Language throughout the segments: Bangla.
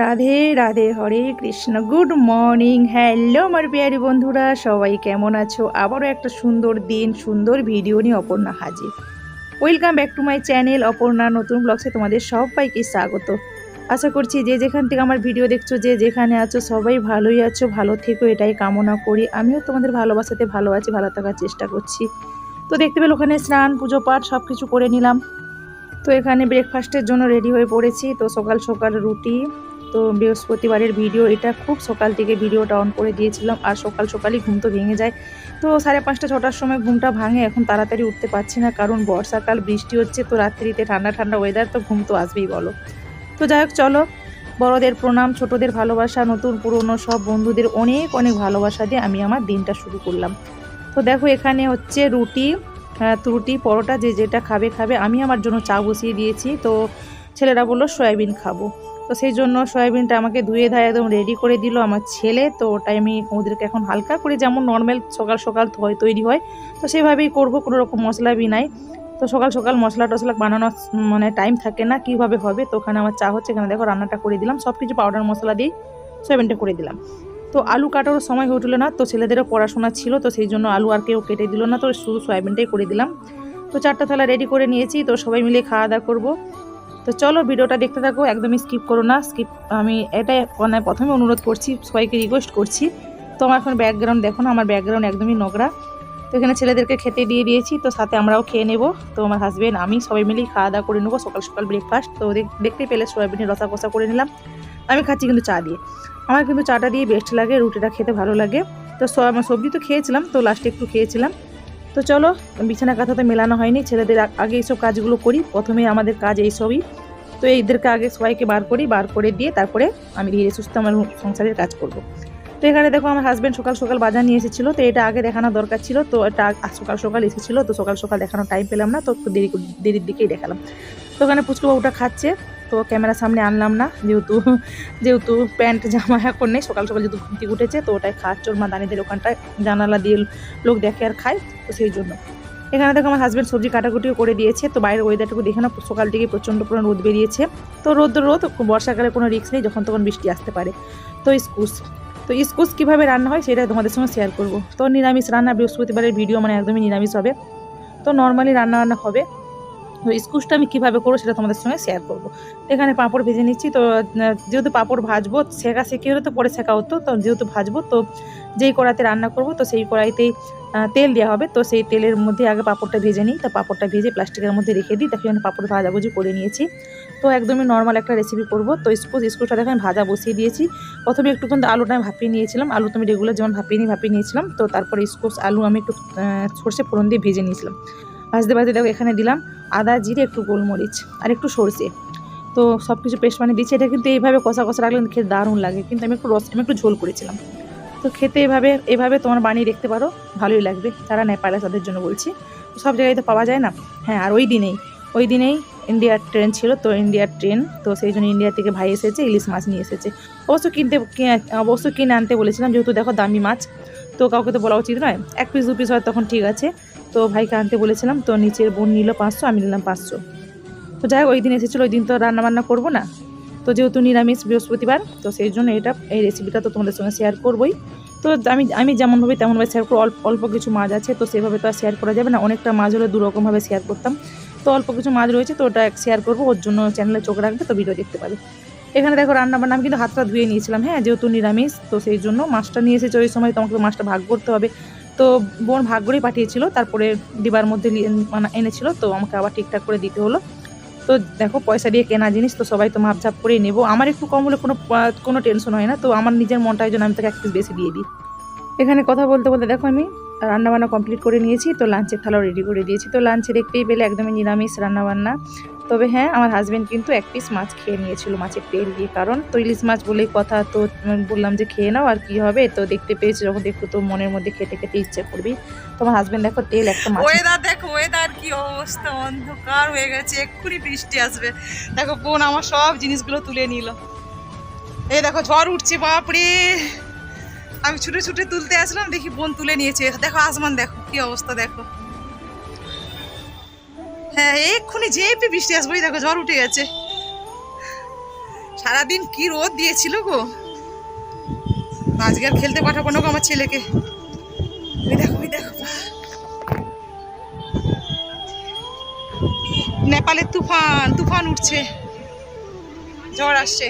Radhe Radhe, Hare Krishna. Good morning. Hello আমার বিহারি বন্ধুরা, সবাই কেমন আছো? আবারও একটা সুন্দর দিন, সুন্দর ভিডিও নিয়ে অপর্ণা হাজির। Welcome back to my channel Aparna, নতুন ব্লগসে তোমাদের সবাইকে স্বাগত। আশা করছি যে যেখান থেকে আমার ভিডিও দেখছ, যে যেখানে আছো, সবাই ভালোই আছো, ভালো থেকো, এটাই কামনা করি। আমিও তোমাদের ভালোবাসাতে ভালো আছি, ভালো থাকার চেষ্টা করছি। তো দেখতে পেলে ওখানে স্নান, পুজো পাঠ সব কিছু করে নিলাম। তো এখানে ব্রেকফাস্টের জন্য রেডি হয়ে পড়েছি। তো সকাল সকাল রুটি তো বৃহস্পতিবারের ভিডিও এটা খুব সকাল থেকে ভিডিওটা অন করে দিয়েছিলাম আর সকাল সকালই ঘুম তো ভেঙে যায়। তো সাড়ে পাঁচটা ছটার সময় ঘুমটা ভাঙে এখন তাড়াতাড়ি উঠতে পারছি না কারণ বর্ষাকাল বৃষ্টি হচ্ছে তো রাত্রিতে ঠান্ডা ঠান্ডা ওয়েদার তো ঘুম তো আসবেই বলো। তো যাই হোক চলো বড়দের প্রণাম ছোটদের ভালোবাসা নতুন পুরনো সব বন্ধুদের অনেক অনেক ভালোবাসা দিয়ে আমি আমার দিনটা শুরু করলাম। তো দেখো এখানে হচ্ছে রুটি আহ, রুটি পরোটা যে যেটা খাবে খাবে। আমি আমার জন্য চা বসিয়ে দিয়েছি তো ছেলেরা বলল সয়াবিন খাব। তো সেই জন্য সয়াবিনটা আমাকে ধুয়ে ধায় একদম রেডি করে দিল আমার ছেলে। তো ওটাই আমি ওদেরকে এখন হালকা করে যেমন নর্মাল সকাল সকাল হয়, তৈরি হয়, তো সেইভাবেই করব, কোনো রকম মশলা বি নাই। তো সকাল সকাল মশলা টশলা বানানোর মানে টাইম থাকে না কীভাবে হবে, তো ওখানে আমার চা হচ্ছে, এখানে দেখো রান্নাটা করে দিলাম সব কিছু পাউডার মশলা দিয়েই সয়াবিনটা করে দিলাম। তো আলু কাটারও সময় হয়ে উঠল না, তো ছেলেদেরও পড়াশোনা ছিল, তো সেই জন্য আলু আর কেউ কেটে দিল না, তো শুধু সয়াবিনটাই করে দিলাম। তো চারটা থালা রেডি করে নিয়েছি, তো সবাই মিলে খাওয়া দাওয়া করব। তো চলো ভিডিওটা দেখতে থাকো, একদমই স্কিপ করো না স্কিপ আমি এটাই মানে প্রথমে অনুরোধ করছি, সবাইকে রিকোয়েস্ট করছি। তো আমার এখন ব্যাকগ্রাউন্ড দেখো না, আমার ব্যাকগ্রাউন্ড একদমই নোংরা। তো এখানে ছেলেদেরকে খেতে দিয়ে দিয়েছি, তো সাথে আমরাও খেয়ে নেব। তো আমার হাজব্যান্ড আমি সবাই মিলেই খাওয়া দাওয়া করে নেব, সকাল সকাল ব্রেকফাস্ট তো দেখ- দেখতেই পেলে সয়াবিনের রসা কষা করে নিলাম। আমি খাচ্ছি কিন্তু চা দিয়ে। আমার কিন্তু চাটা দিয়ে বেস্ট লাগে, রুটিটা খেতে ভালো লাগে। তো সবজি তো খেয়েছিলাম, তো লাস্টে একটু খেয়েছিলাম। তো চলো, বিছানা কাঁথা তো মেলানো হয়নি, ছেলেদের আগে এইসব কাজগুলো করি, প্রথমে আমাদের কাজ এইসবই। তো এইদেরকে আগে সবাইকে বার করি, বার করে দিয়ে তারপরে আমি ধীরে সুস্থ আমার সংসারের কাজ করব। তো এখানে দেখো আমার হাজব্যান্ড সকাল সকাল বাজার নিয়ে এসেছিল, তো এটা আগে দেখানো দরকার ছিল, তো এটা সকাল সকাল এসেছিল, তো সকাল সকাল দেখানোর টাইম পেলাম না, তো একটু দেরি দেরির দিকেই দেখালাম। তো ওখানে পুচকু বাবুটা খাচ্ছে তো ক্যামেরার সামনে আনলাম না, যেহেতু যেহেতু প্যান্ট, জামা এখন নেই, সকাল সকাল যেহেতু ঘুমতি উঠেছে, তো ওটাই খাচ্ছে ওর মা দানিদের ওখানটায় জানালা দিয়ে লোক দেখে আর খায়, তো সেই জন্য। এখানে দেখো আমার হাজব্যান্ড সবজি কাটাকুটিও করে দিয়েছে, তো বাইরের ওয়েদারটুকু দেখে না সকাল থেকে প্রচণ্ড পরিমাণ রোদ বেরিয়েছে। তো রোদ রোদ, বর্ষাকালে কোনো রিস্ক নেই, যখন তখন বৃষ্টি আসতে পারে। তো স্কুস তো স্কুস কীভাবে রান্না হয় সেটা তোমাদের সঙ্গে শেয়ার করব। তো নিরামিষ রান্না বৃহস্পতিবারের ভিডিও মানে একদমই নিরামিষ হবে। তো নর্মালি রান্না বান্না হবে। স্কুসটা আমি কীভাবে করব সেটা তোমাদের সঙ্গে শেয়ার করব। এখানে পাঁপড় ভেজে নিচ্ছি, তো যেহেতু পাঁপড় ভাজবো, শেখা শেখে হলে তো পরে শেখা হতো তো যেহেতু ভাজবো, তো যেই কড়াইতে রান্না করব, তো সেই কড়াইতেই তেল দেওয়া হবে। তো সেই তেলের মধ্যে আগে পাঁপড়টা ভেজে নিই, তো পাঁপড়টা ভেজে প্লাস্টিকের মধ্যে রেখে দিই তাকে আমি পাঁপড় ভাজাভুজি করে নিয়েছি। তো একদমই নর্মাল একটা রেসিপি করব। তো স্কুস স্কুসটা দেখে আমি ভাজা বসিয়ে দিয়েছি। প্রথমে একটু কিন্তু আলুটা আমি ভাপিয়ে নিয়েছিলাম। আলু তো আমি রেগুলার যেমন ভাপিয়ে নিই, ভাপিয়ে নিয়েছিলাম। তো তারপরে স্কুস আলু আমি একটু সর্ষে ফোড়ন দিয়ে ভেজে নিয়েছিলাম। ভাজতে ভাজতে দেখো এখানে দিলাম আদা, জিরে, একটু গোলমরিচ আর একটু সর্ষে। তো সব কিছু পেস্ট বানিয়ে দিচ্ছি। এটা কিন্তু এইভাবে কষা কষা রাখলে খেতে দারুণ লাগে। কিন্তু আমি একটু রস, আমি একটু ঝোল করেছিলাম। তো খেতে এভাবে এভাবে তোমার বানিয়ে দেখতে পারো, ভালোই লাগবে। যারা নেপালে তাদের জন্য বলছি। সব জায়গায় তো পাওয়া যায় না? হ্যাঁ আর ওই দিনেই ওই দিনেই ইন্ডিয়ার ট্রেন ছিল। তো ইন্ডিয়ার ট্রেন তো সেই জন্য ইন্ডিয়া থেকে ভাই এসেছে, ইলিশ মাছ নিয়ে এসেছে। অবশ্য কিনতে অবশ্য কিনে আনতে বলেছিলাম, যেহেতু দেখো দামি মাছ। তো কাউকে তো বলা উচিত নয়। এক পিস দু পিস হয় তখন ঠিক আছে। তো ভাইকে আনতে বলেছিলাম তো নিচের বোন নিল পাঁচশো, আমি নিলাম পাঁচশো। তো যাই হোক, ওই দিন এসেছিল, ওই দিন তো রান্না বান্না করব না। তো যেহেতু নিরামিষ বৃহস্পতিবার, তো সেই জন্য এটা, এই রেসিপিটা তো তোমাদের সঙ্গে শেয়ার করবোই। তো আমি আমি যেমনভাবে তেমনভাবে শেয়ার করব অল্প অল্প কিছু মাছ আছে, তো সেভাবে তো আর শেয়ার করা যাবে না। অনেকটা মাছ হলে দুরকমভাবে শেয়ার করতাম। তো অল্প কিছু মাছ রয়েছে, তো ওটা শেয়ার করব, ওর জন্য চ্যানেলে চোখ রাখবে, তো ভিডিও দেখতে পাবে। এখানে দেখো রান্না বান্না আমি কিন্তু হাতটা ধুয়ে নিয়েছিলাম হ্যাঁ যেহেতু নিরামিষ, তো সেই জন্য মাছটা নিয়ে এসেছে, ওই সময় তোমাকে মাছটা ভাগ করতে হবে। তো বোন ভাগ করেই পাঠিয়েছিল, তারপরে ডিবার মধ্যে মানে এনেছিল, তো আমাকে আবার ঠিকঠাক করে দিতে হলো। তো দেখো, পয়সা দিয়ে কেনা জিনিস, তো সবাই তো মাপঝাপ করেই নেব। আমার একটু কম হলে কোনো কোনো টেনশন হয় না, তো আমার নিজের মনটাই জন্য আমি তাকে এক পিস বেশি দিয়ে দিই। এখানে কথা বলতে বলতে দেখো আমি, রান্নাবান্না কমপ্লিট করে নিয়েছি, তো লাঞ্চের থালাও রেডি করে দিয়েছি। তো লাঞ্চে দেখতেই পেলে একদমই নিরামিষ রান্নাবান্না। তবে হ্যাঁ আমার হাজব্যান্ড কিন্তু এক পিস মাছ খেয়ে নিয়েছিল, মাছের তেল দিয়ে। কারণ তো ইলিশ মাছ বলেই কথা, তো বললাম যে খেয়ে নাও আর কি হবে, তো দেখতে পেয়েছি যখন দেখো তো মনের মধ্যে খেতে খেতে ইচ্ছে করবি তো আমার হাজব্যান্ড দেখো তেল একটা মাছ ওয়েদার দেখো ওয়েদার কি অবস্থা, অন্ধকার হয়ে গেছে, এক্ষুনি বৃষ্টি আসবে। দেখো বোন আমার সব জিনিসগুলো তুলে নিল। এই দেখো ঝড় উঠছে, বাপরে! আমি ছুটে ছুটে তুলতে আসলাম, দেখি বোন তুলে নিয়েছে। দেখো আসমান, দেখো কি অবস্থা, দেখো। হ্যাঁ এক্ষুনি যেপি বৃষ্টি আসবে, ওই দেখো ঝড় উঠে গেছে। সারাদিন কি রোদ দিয়েছিল গো। আজকে আর খেলতে পাঠাবো না গো আমার ছেলেকে। দেখো, ওই দেখো। নেপালের তুফান তুফান উঠছে। জ্বর আসছে।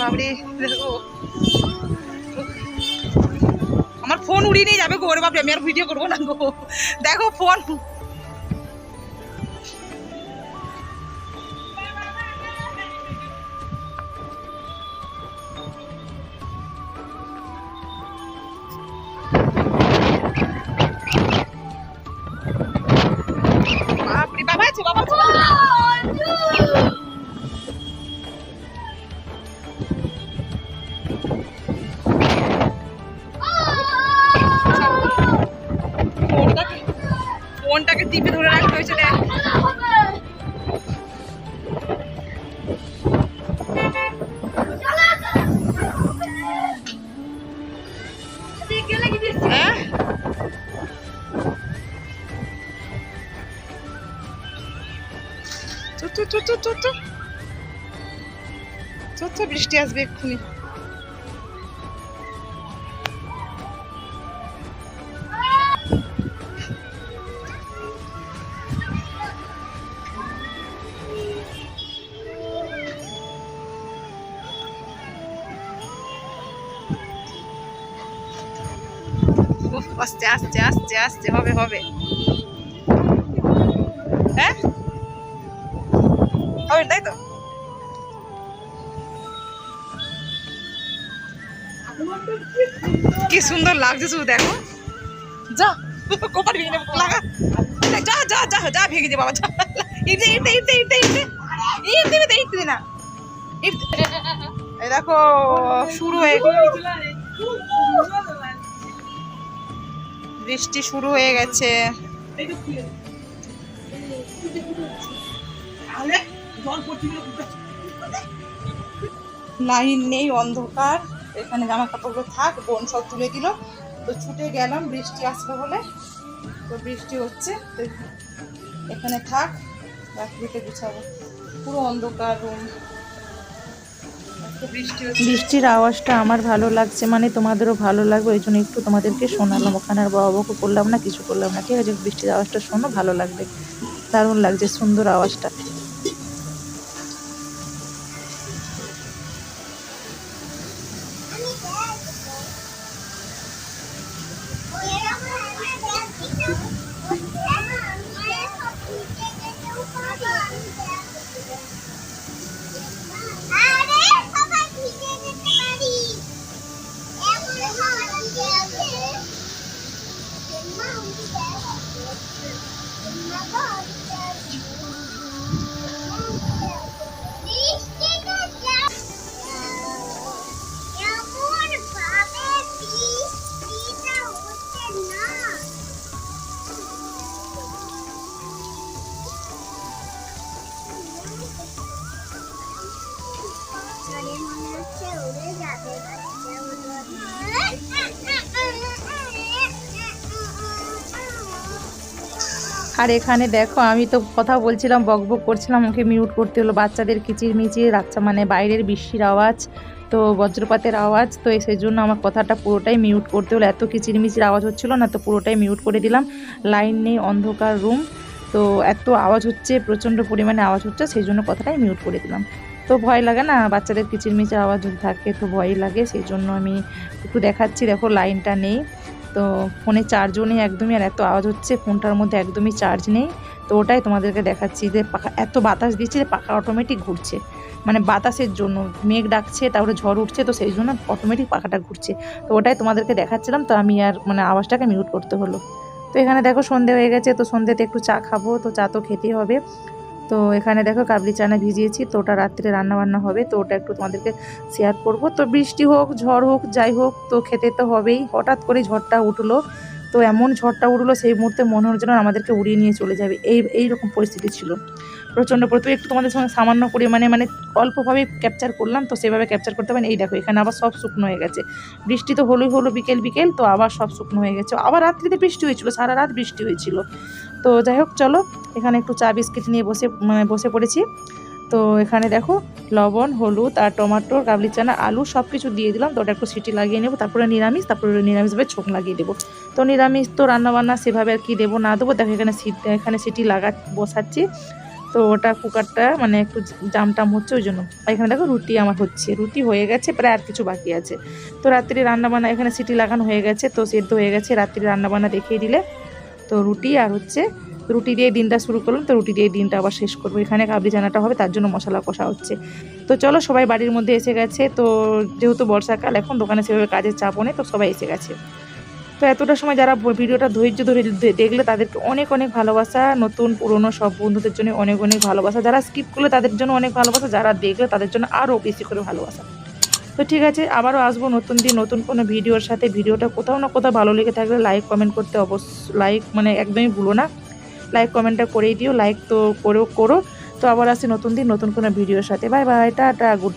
বাবরে দেখো। আমার ফোন উড়িয়ে নিয়ে যাবে গো, ওরে বাপরে, আমি আর ভিডিও করব না গো। দেখো ফোন টিপে ধরে রাখতে হয়েছে দেখ। হ্যাঁ? বৃষ্টি আসবে এক্ষুনি। আস্তে আস্তে আস্তে আস্তে, হবে হবে। হ্যাঁ? হবে তাই তো? কি সুন্দর লাগছে শুধু দেখো। যা, কোপার ভেঙে নেব লাগা। যা যা যা যা ভেঙে দে বাবা যা। ইটে ইটে ইটে ইটে ইটে। ইট দিবে ইট দিবে না। ইট এই দেখো, শুরু হয়ে বৃষ্টি শুরু হয়ে গেছে। লাইন নেই অন্ধকার। এখানে জামা কাপড়গুলো থাক বোন সব তুলে দিল। তো ছুটে গেলাম বৃষ্টি আসবে বলে। তো বৃষ্টি হচ্ছে তো এখানে থাক রাত্রিতে গুছাবো। পুরো অন্ধকার রুম বৃষ্টির আওয়াজটা আমার ভালো লাগছে মানে তোমাদেরও ভালো লাগবে, ওই জন্য একটু তোমাদেরকে শোনালাম। ওখানে আর বাবা বকু করলাম না, কিছু করলাম না, ঠিক আছে? বৃষ্টির আওয়াজটা শোনো, ভালো লাগবে। দারুণ লাগছে, সুন্দর আওয়াজটা। আর এখানে দেখো, আমি তো কথা বলছিলাম, বক বক করছিলাম, ওকে মিউট করতে হলো। বাচ্চাদের কিচির মিচির রাচ্চা মানে বাইরের বৃষ্টির আওয়াজ, তো বজ্রপাতের আওয়াজ, তো সেই জন্য আমার কথাটা পুরোটাই মিউট করতে হলো। এত কিচিরমিচির আওয়াজ হচ্ছিল না, তো পুরোটাই মিউট করে দিলাম। লাইন নেই, অন্ধকার রুম তো এত আওয়াজ হচ্ছে, প্রচণ্ড পরিমাণে আওয়াজ হচ্ছে সেই জন্য কথাটাই মিউট করে দিলাম। তো ভয় লাগে না, বাচ্চাদের কিচিরমিচির আওয়াজ থাকে, তো ভয় লাগে সেই জন্য আমি একটু দেখাচ্ছি। দেখো, লাইনটা নেই। তো ফোনে চার্জও নেই একদমই, আর এত আওয়াজ হচ্ছে, ফোনটার মধ্যে একদমই চার্জ নেই। তো ওটাই তোমাদেরকে দেখাচ্ছি যে পাখা এত বাতাস দিচ্ছে যে পাখা অটোমেটিক ঘুরছে। মানে বাতাসের জন্য, মেঘ ডাকছে, তারপরে ঝড় উঠছে, তো সেই জন্য অটোমেটিক পাখাটা ঘুরছে। তো ওটাই তোমাদেরকে দেখাচ্ছিলাম, তো আমি আর মানে আওয়াজটাকে মিউট করতে হলো। তো এখানে দেখো সন্ধে হয়ে গেছে, তো সন্ধেতে একটু চা খাব, তো চা তো খেতেই হবে। তো এখানে দেখো কাবলি চানা ভিজিয়েছি, তো ওটা রাত্রে রান্নাবান্না হবে, তো ওটা একটু তোমাদেরকে শেয়ার করব। তো বৃষ্টি হোক, ঝড় হোক, যাই হোক, তো খেতে তো হবেই। হঠাৎ করে ঝড়টা উঠল, তো এমন ঝড়টা উঠল, সেই মুহূর্তে মনে হল যেন আমাদেরকে উড়িয়ে নিয়ে চলে যাবে। এই এইরকম পরিস্থিতি ছিল। প্রচণ্ড প্রথমে একটু তোমাদের সঙ্গে সামান্য পরিমাণে মানে অল্পভাবে ক্যাপচার করলাম, তো সেভাবে ক্যাপচার করতে পারেন। এই দেখো, এখানে আবার সব শুকনো হয়ে গেছে। বৃষ্টি তো হলোই হলো বিকেল বিকেল, তো আবার সব শুকনো হয়ে গেছে। আবার রাত্রিতে বৃষ্টি হয়েছিল, সারা রাত বৃষ্টি হয়েছিল। তো যাই হোক, চলো, এখানে একটু চা বিস্কিট নিয়ে বসে মানে বসে পড়েছি। তো এখানে দেখো, লবণ, হলুদ আর টমাটো, কাবলি চানা, আলু সব কিছু দিয়ে দিলাম। তো ওটা একটু সিটি লাগিয়ে নেব, তারপরে নিরামিষ, তারপরে নিরামিষভাবে ছোঁক লাগিয়ে দেবো। তো নিরামিষ তো রান্নাবান্না সেভাবে আর কি দেবো না দেবো। দেখো, এখানে সিট এখানে সিটি লাগা বসাচ্ছি। তো ওটা কুকারটা মানে একটু জাম টাম হচ্ছে ওই জন্য। এখানে দেখো রুটি আমার হচ্ছে, রুটি হয়ে গেছে, প্রায় আর কিছু বাকি আছে। তো রাত্রি রান্নাবান্না, এখানে সিটি লাগানো হয়ে গেছে, তো সেদ্ধ হয়ে গেছে, রাত্রি রান্নাবান্না দেখিয়ে দিলে। তো রুটি আর হচ্ছে রুটি দিয়ে দিনটা শুরু করলাম, তো রুটি দিয়ে দিনটা আবার শেষ করব। এখানে কাবলি জানাটা হবে, তার জন্য মশলা কষা হচ্ছে। তো চলো সবাই বাড়ির মধ্যে এসে গেছে, তো যেহেতু বর্ষাকাল, এখন দোকানে সেভাবে কাজের চাপও নেই, তো সবাই এসে গেছে। তো এতটা সময় যারা ভিডিওটা ধৈর্য ধরে দেখলে তাদেরকে অনেক অনেক ভালোবাসা। নতুন, পুরনো সব বন্ধুদের জন্য অনেক অনেক ভালোবাসা। যারা স্কিপ করলে তাদের জন্য অনেক ভালোবাসা, যারা দেখলে তাদের জন্য আরও বেশি করে ভালোবাসা। তো ঠিক আছে, আবারও আসব নতুন দিন, নতুন কোনো ভিডিওর সাথে। ভিডিওটা কোথাও না কোথাও ভালো লেগে থাকলে লাইক কমেন্ট করতে অবশ্য লাইক মানে একদমই ভুলো না। লাইক কমেন্টটা করেই দিও। লাইক তো করেও করো। তো আবার আসি নতুন দিন, নতুন কোনো ভিডিওর সাথে। Bye bye tata good